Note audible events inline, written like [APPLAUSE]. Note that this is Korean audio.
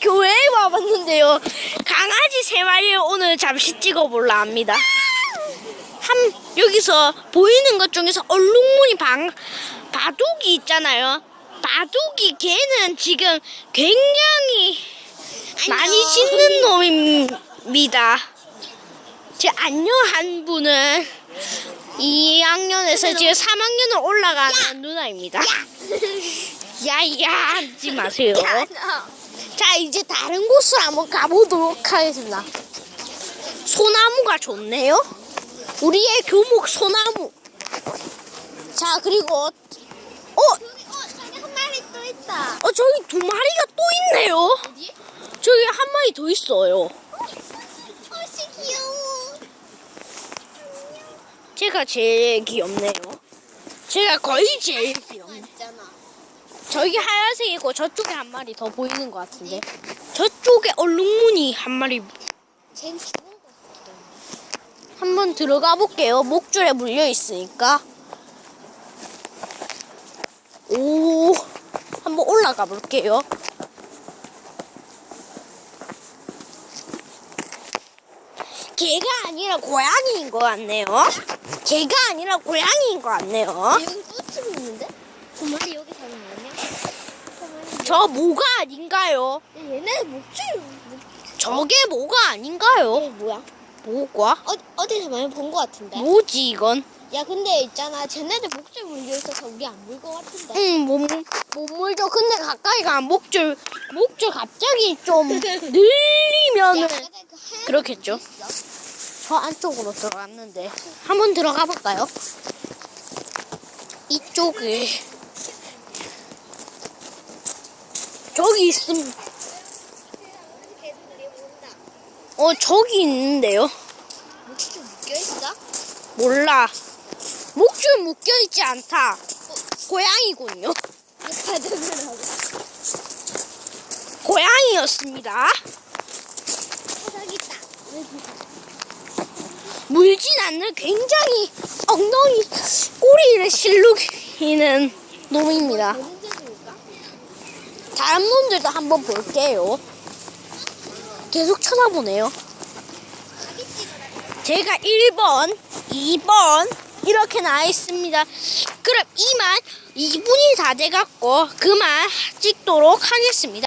교회에 와봤는데요. 강아지 세 마리를 오늘 잠시 찍어볼라 합니다. 한 여기서 보이는 것 중에서 얼룩무늬 방 바둑이 있잖아요. 바둑이 걔는 지금 굉장히 많이 짖는 놈입니다. 제 안녕 한 분은 2학년에서 지금 3학년을 올라가는 누나입니다. 야야 [LAUGHS] 하지 마세요. 자 이제 다른 곳을 한번 가보도록 하겠습니다. 소나무가 좋네요. 우리의 교목 소나무. 자 그리고 어. 어 저기 두 마리가 또 있네요. 어디? 저기 한 마리 더 있어요. 어 씨 귀여워. 제가 제일 귀엽네요. 제가 거의 제일 귀엽네. 있잖아. 저기 하얀색이고 저쪽에 한 마리 더 보이는 것 같은데 저쪽에 얼룩무늬 한 마리 죽은. 한번 들어가 볼게요. 목줄에 물려 있으니까. 오, 한번 올라가 볼게요. 개가 아니라 고양이인 것 같네요. 개가 아니라 고양이인 것 같네요. 여기 꽃이 있는데? 두 마리 여기 사는 거냐? 저 뭐가 아닌가요? 얘네 목줄 목... 저게 뭐가 아닌가요? 얘 뭐야? 뭐가? 어 어디서 많이 본거 같은데? 뭐지 이건? 야 근데 있잖아 쟤네들 목줄 물려 있어서 우리 안물거 같은데. 응, 못, 못 물죠. 근데 가까이 가면 목줄, 목줄 갑자기 좀 [LAUGHS] 늘리면은 야, 그 하얀 그렇겠죠. 거 있어? 저 안쪽으로 들어갔는데 한번 들어가 볼까요? 이쪽에 저기 온다. 어, 저기 있는데요. 목줄 묶여 있어? 몰라. 목줄 묶여 있지 않다. 고양이군요. 가져가라고. 고양이였습니다. 아, 있다. 여기. 물진 않는 굉장히 엉덩이 꼬리를 실룩이는 놈입니다. 다른 놈들도 한번 볼게요. 계속 쳐다보네요. 제가 1번, 2번 이렇게 나와 있습니다. 그럼 이만 2분이 다 돼갖고 그만 찍도록 하겠습니다.